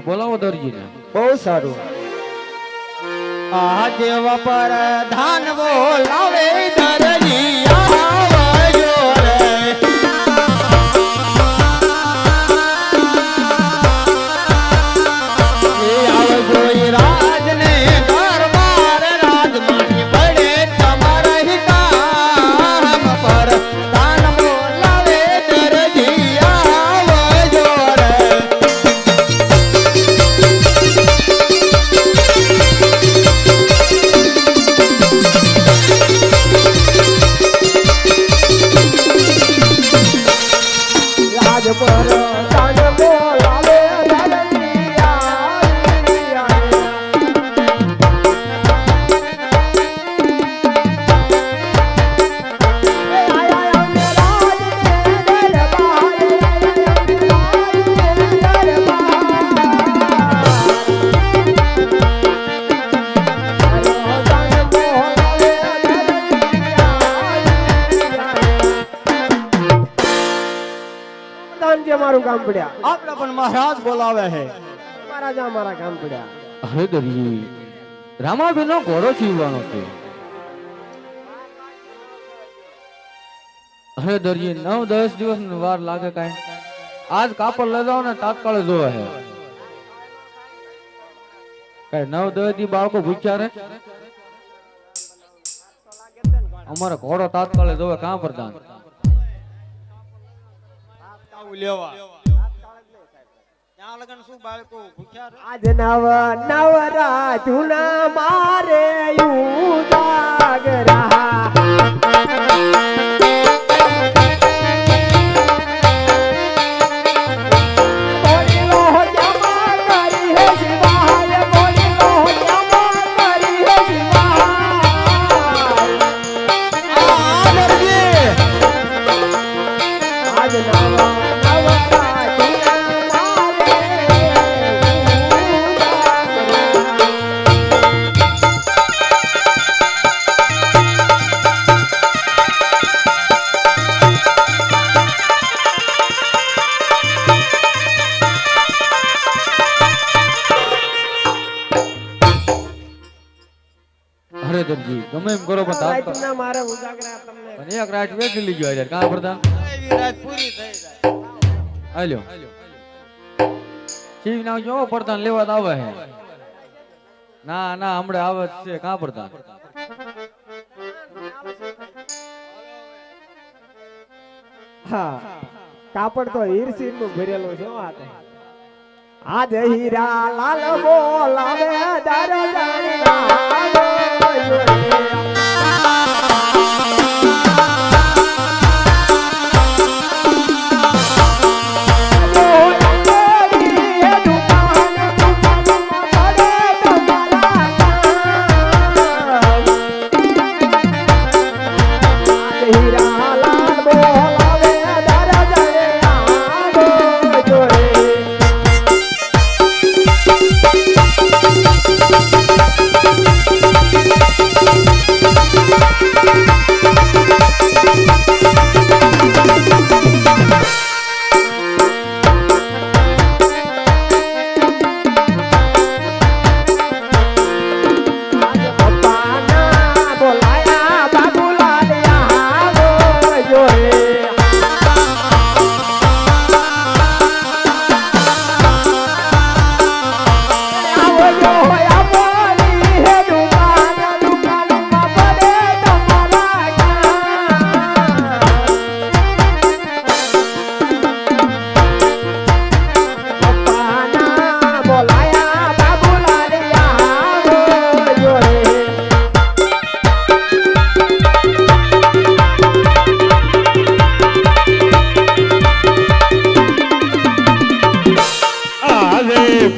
તો બોલાવો દરજીને. બહુ સારું. આ દેવા પર ધાન બોલાવે બોલાવે છે મારા જા મારા કામ પડ્યા અરે દરજી રામાબેનનો ઘોડો સીવવાનો છે અરે દરજી નવ દસ દિવસ વાર લાગે કાંઈ આજ કાપડ લઈ જાઓ ને તાત્કાળ જોવે છે કઈ નવ દસ દી બાળકો ભૂખ્યા રે અમારે ઘોડો તાત્કાળે જોવે કાં પ્રધાન આવું લેવા ત્યાં લગન શું બાળકો ભૂખ્યા? આજ નવ નવરા મારે બોલી ગમે એમ કરો પણ તાત્કાળ રાતના મારે ઉજાગરા તમને. પણ એક રાત વેચી લીજો આજે કા પ્રધાન એવી રાત પૂરી થઈ જાય. હાલ્યો. શિવ નામ જો પ્રધાન લેવા આવે હે. ના ના હમણે આવે છે કા પ્રધાન હા કાપડ તો હીરસીરનું ભરેલું છે આ તો. આજ હીરા લાલ બોલાવે દર હીરા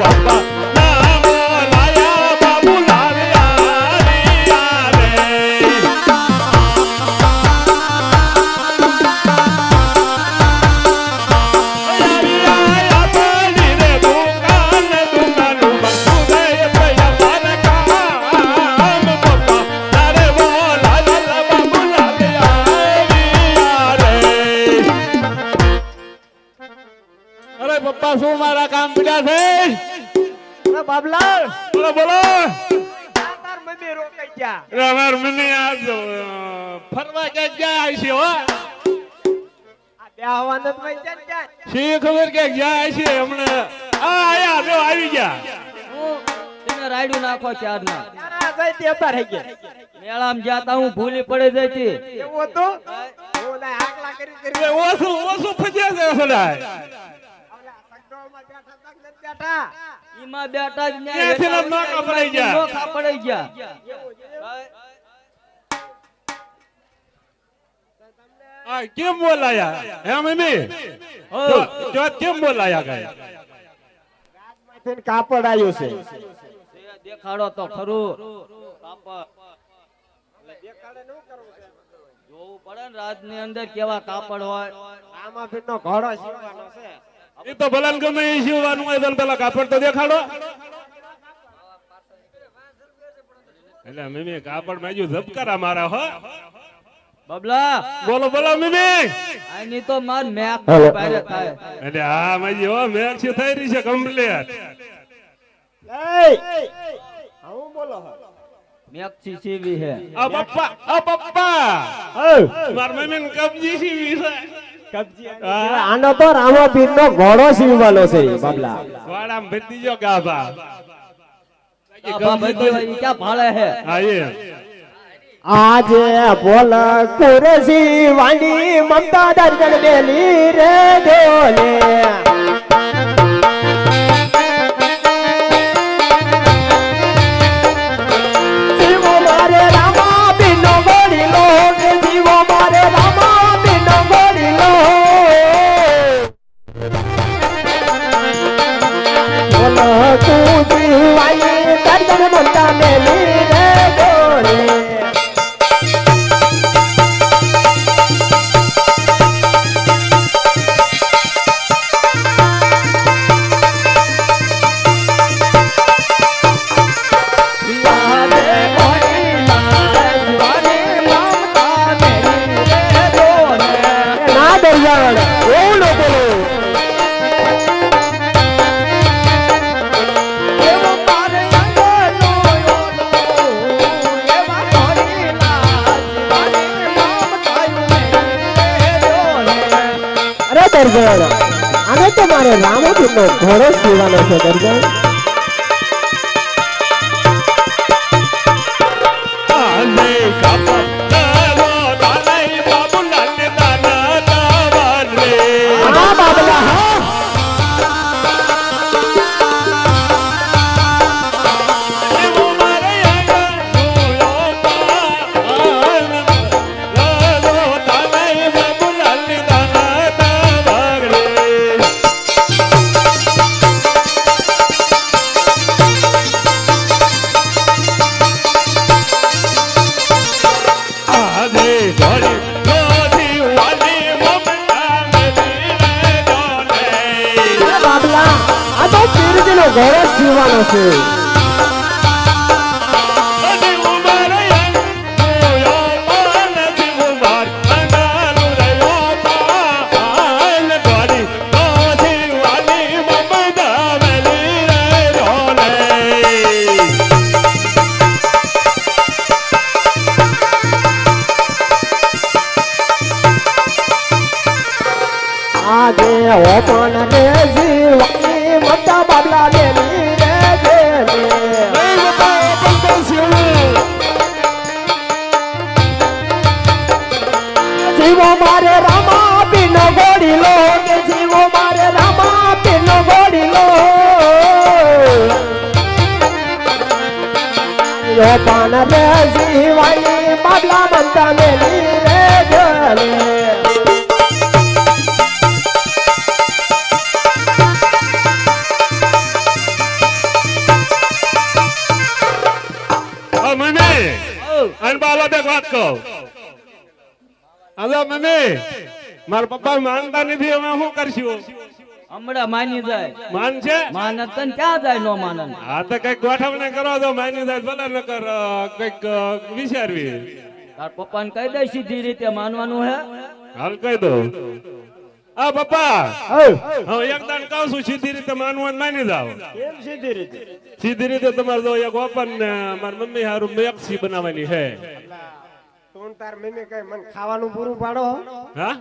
বাবা છે હો. જાય. શી ખબર ક્યાંક ગયા છે હમણાં? આ આયા જો આવી ગયા. તમે તેને રાયડું નાખો ચારના જાય ગયા. મેળામાં હું ભૂલી પડી જતી. એવું હતું? આકલા કરી કરી. ઓછું ઓછું ફજ્યા છે સડાય તા કે ઈમાં જ ન્યા નોખા પડી ગયા. નોખા પડી ગયા. કેમ બોલાયા? હે મમ્મી જો- જો કેમ બોલાયા ગયા? રાજમાંથી કાપડ આવ્યું છે. દેખાડો તો ખરું. કાપડ. જોવું પડે ને રાજની અંદર કેવા કાપડ હોય. આમાં ભીનો ઘોડો સીવવાનો છે. એ તો ભલે ગમે એ સીવવાનું હોય તો પેલા કાપડ તો દેખાડો. એટલે મમ્મી કાપડ માંગ્યું ધબકારા મારા હો. બબલા બોલો બોલો મમ્મી આની તો માર મેક હેલો. ભારે થાય એટલે હા માજી હો મેક્ષી થઈ રહી છે કમ્પ્લીટ એય હું બોલો હો મેકથી સીવી હે આ પપ્પા આ પપ્પા ઓય માર મમ્મી ને કબજી સીવી છે હા. આનો તો રામાપીર નો ઘોડો સીવવાનો છે બાબલા વાડામાં ભરી દીજો ગાભા બાબા બધી હોય ઈ ક્યાં ભાળે હે હા એ આજે બોલ કુરસી વાણી મમતા દર્શન બેલી રે ડોલે નો ઘોડો સીવાનો છે દર્શન. વાત મમ્મી. મારા પપ્પા માનતા નથી અમે શું કરશું? હમણાં માની જાય. માન છે? માનત તન ક્યાં જાય નો માનન હા તો કંઈક ગોઠવણ કરો તો માની જાય ભલે ન કર કંઈક વિચારવી. તાર પપ્પાને કહી દે સીધી રીતે માનવાનું હે. હાલ કહી દો આ પપ્પા. ઓય હું એકદમ કહું છું સીધી રીતે માનવાનું માની જાવ કેમ સીધી રીતે? સીધી રીતે તમારે જો એક ઓપન ને મારી મમ્મી હારું મેક્સી બનાવવાની છે તું તાર મમ્મી કઈ મને ખાવાનું પૂરું પાડો હા.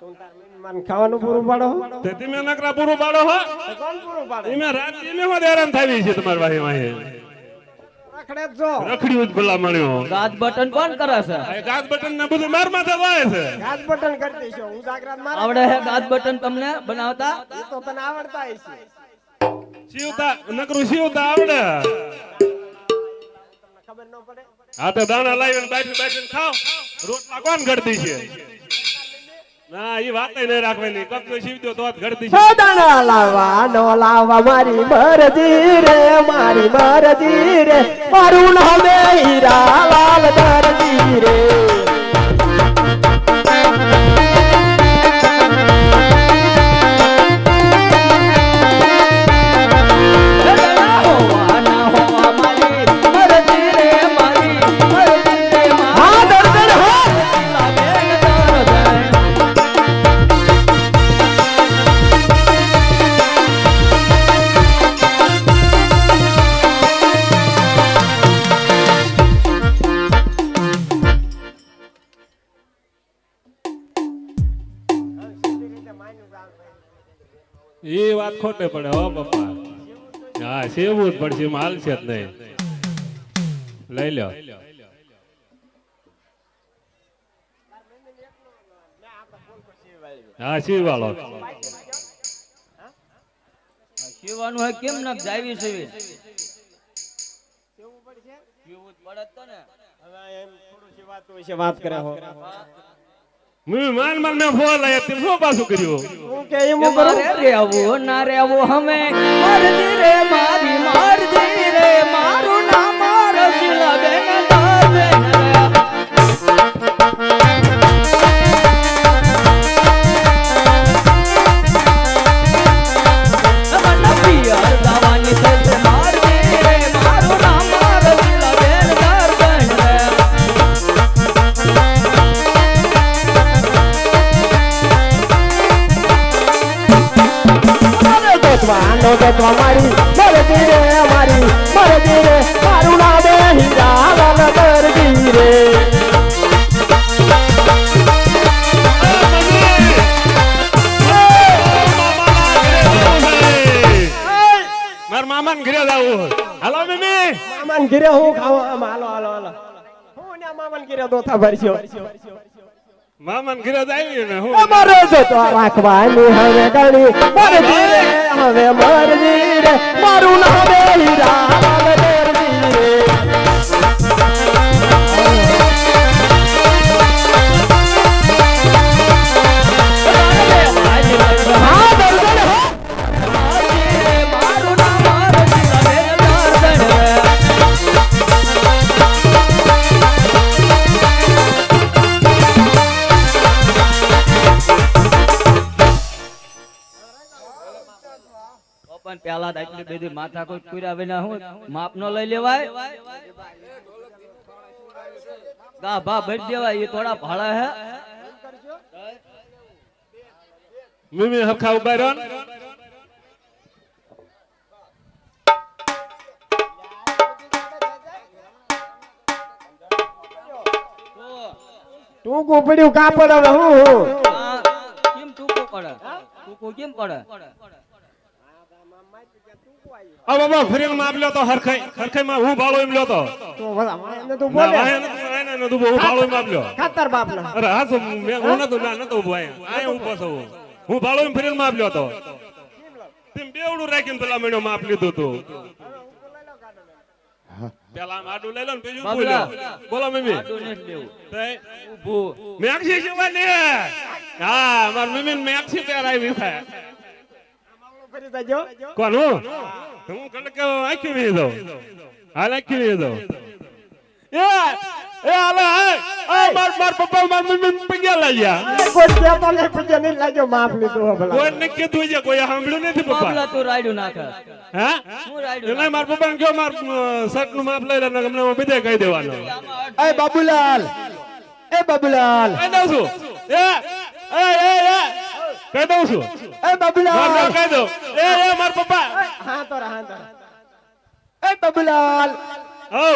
તું તાર મમ્મી મને ખાવાનું પૂરું પાડો તે તમે નકરા પૂરું પાડો હો? કોણ પૂરું પાડે? એમાં રાત એમે હો હેરાન થાવી છે તમાર વાહી વાહી. રખડે જો રખડ્યું જ ભલા મળ્યો. ગાજ બટન કોણ કરે છે? આ ગાજ બટન ને બધું માર માથે વાય છે. ગાજ બટન કરતી છે હું જાગરાત માર આવડે હે ગાજ બટન તમને બનાવતા? એ તો તને આવડતા હશે. શિવતા નકરું શિવતા આવડે. ખબર ન પડે? હા, તો દાણા લાવીને બેઠી બેઠીને ખાવ રોટલા કોણ ઘડતી છે? ના એ વાત નહીં રાખવાની. છે. દાણા લાવવા, નો લાવવા મારી મરજી રે, મારી મરજી રે. મારું નામે હીરા, લાલ દરજી રે. પડશે માલ છે જ નહીં. લઈ લો હા શિવ વાળો શિવાનું હોય કેમ ના જાવી છે શિવું તો ને. વાત કરે હો. મેં માન માન મે ફોન લાયા તે શું પાછું કર્યું? હું કે એમ કરું? રહેવું ના રહેવું હમે. મરજી રે મારી મરજી રે મારું નામ ગોતવાનો તો મારી મરજી રે મારી મરજી રે મારું નામ હીરા લાલ દરજી રે. મારા મામા ઘરે જવું હાલો મમ્મી. મામાન ઘરે હું ખાવા હાલો હાલો હાલો. હું ને મામાન ઘરે દોથા ભરસ્યો મામા ઘરે જાય ને હું. અમારે જતો રાખવાની હવે ગણી મરજી રે હવે મરજી રે. મારું નામ હીરા તો બધી માથા કોઈ પૂરા વિના હું માપ નો લઈ લેવાય. ગા ભા ભરી દેવાય એ થોડા ભાડા હે. મમ્મી હખા ઊભા રહ્યો ને. ટૂંકું પડ્યું કાપડ હું? હું કેમ ટૂંકો પડે? ટૂંકો કેમ પડે? આ બાબા ફરીને માપ લ્યો તો હરખાઈ. હરખાઈ માં હું ભાળો એમ લ્યો તો. તો બધા તો તું ના બોલે. વાહે નતું, વાહે ના નતું, હું ભાળો એમ આપ લ્યો. ખાતર બાપના અરે હા તો મે હું નતો ના નતો ઊભો આય અહીંયા ઊભો છું હું. હું ભાળો એમ ફરીને માપ લ્યો તો. તેમ બેવડું રાખીને પેલા મહિનો માપ લીધું તું. પેલા આડું લઈ લો ને બીજું બાબલા. બોલો મમ્મી. આડું શું લેવું. તઈ? ઊભું. મેક્ષી શિવાની હા. માર મમ્મી મેક્ષી પહેરાવી છે. ફરી દેજો કોણ હું? હું કણ કે આખી વી દો હાલ આખી વી દો એ એ હાલે હાલે. આ માર માર પપ્પા માર મમ્મી પગ્યા લાગ્યા. કોઈ કહેતો નહીં પછી નહીં લાગ્યો માફ લીધું ભલા. કોઈ ને કીધું છે કોઈ સાંભળ્યું નથી પપ્પા? તું રાયડું નાખે. હા? હું એટલે માર પપ્પા કયો માર શર્ટનું માપ લઈ લે ને હમણાં હું બીજે કહી દેવાનો. એ બાબુલાલ. એ બાબુલાલ. દઉં એ. કહી દઉં છું? એ બબલા. કહી દઉં? એ એ માર પપ્પા. હા તો હા તો એ બબલાલ. ઓ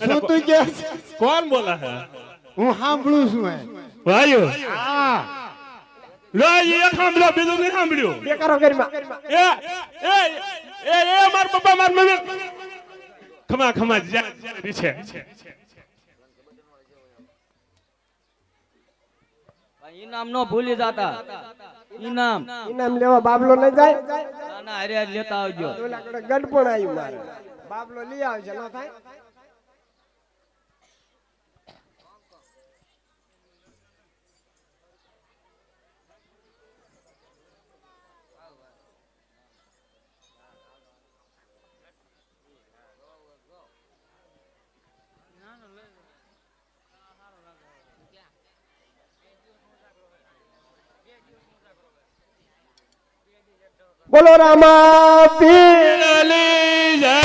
શું તું કે કોણ બોલા હે હું સાંભળું છું હે ભાઈઓ. હા. લો એ સાંભળ્યો બીજું નહીં સાંભળ્યું. બે કરો કરીમાં એ એ એ એ માર પપ્પા માર મમ્મી. ખમા ખમા જા પીછે ઇનામ નો ભૂલી જાતા. ઇનામ ઇનામ લેવા બાબલો લઈ જાય? ના ના હારે લેતા આવજો. ગઢ પણ આવ્યું મારે. બાબલો લઈ આવજો ના થાય? બોલો રામા, પીર અલી, જય.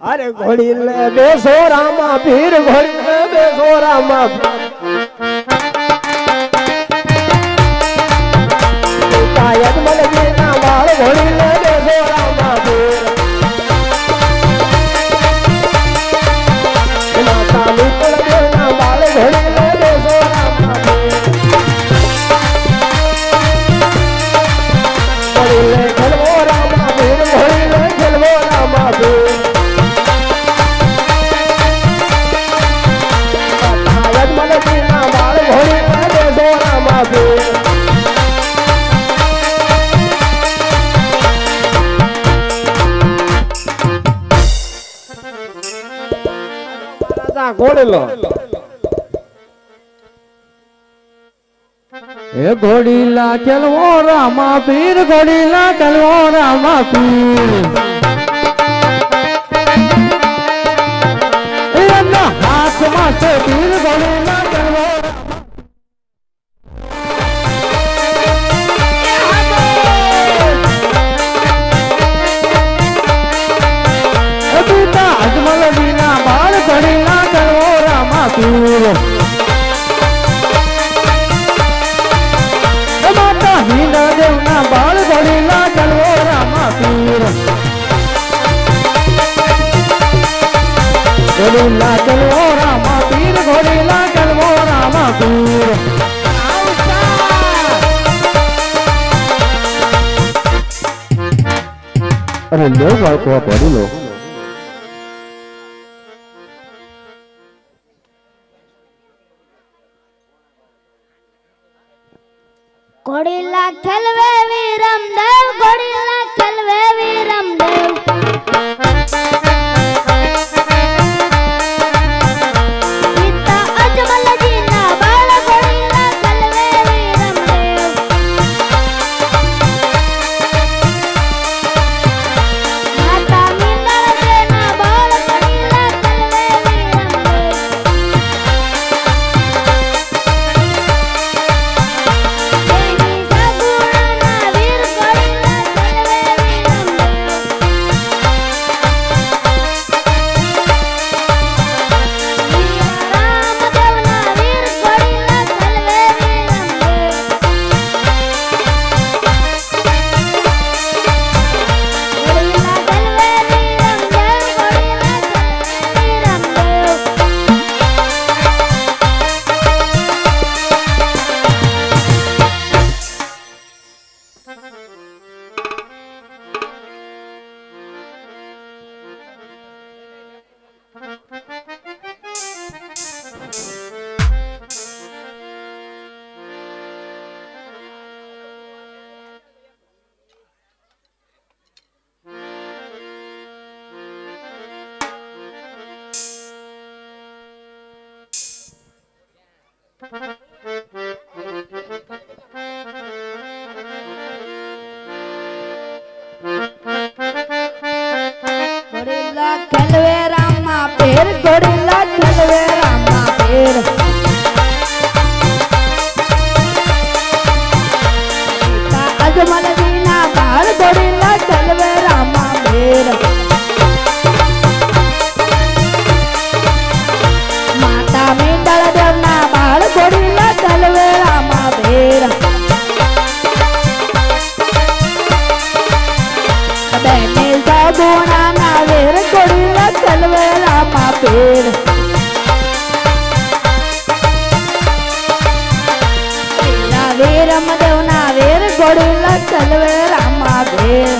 અરે ઘોડી લે બેસો રામા, પીર ઘોડી લે બેસો રામા. ઘોડેલો એ ઘોડીલા ચલવો રામા પીર ઘોડીલા ચલવો રામા પીર હાથમાં છે પીર માતા હિંદ દેવના બાળ ઘોડીલા ચલવો રામા પીર ઘોડીલા ચલવો રામા પીર ઘોડીલા ચલવો રામા પીર અરે લો બાળકો પડી લો બ્રહ્મદેવના વેર, ગોળીલા ચલવે રામા ભેર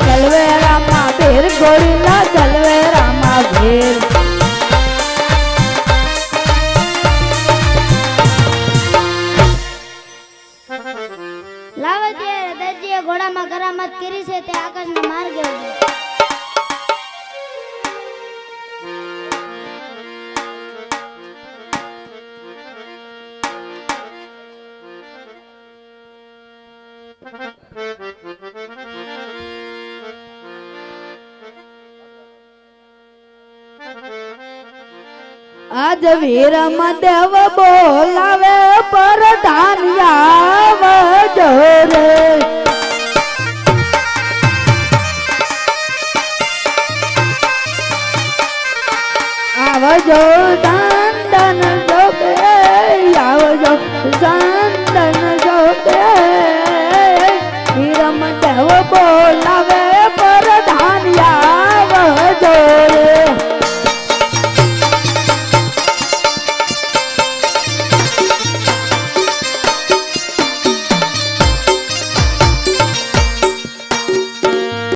ચલવે રામા ભેર ગોળીલા ચલવે રામા ભેર લાવો તે ઘોડામાં કરામત કરી છે તે આકાશ આજ વીરમ દેવ બોલાવે પર ધાન જોરે આવજો દાંડન